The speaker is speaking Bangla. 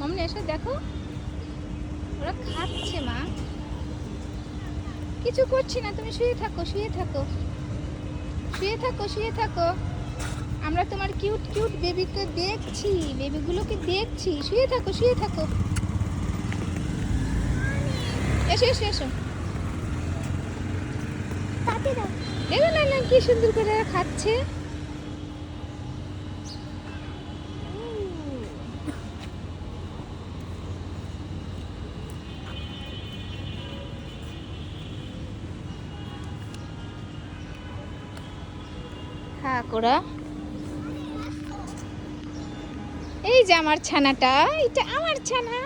মামনি এসে দেখো। ওরা খাচ্ছে মা। কিছু করছি না তুমি শুয়ে থাকো শুয়ে থাকো। শুয়ে থাকো শুয়ে থাকো। আমরা তোমার কিউট কিউট বেবিকে দেখছি বেবিগুলোকে দেখছি। শুয়ে থাকো শুয়ে থাকো। এসো এসো এসো। দেখো না না কি সুন্দর করে খাচ্ছে। ওরা এই যে আমার ছানাটা এটা আমার ছানা।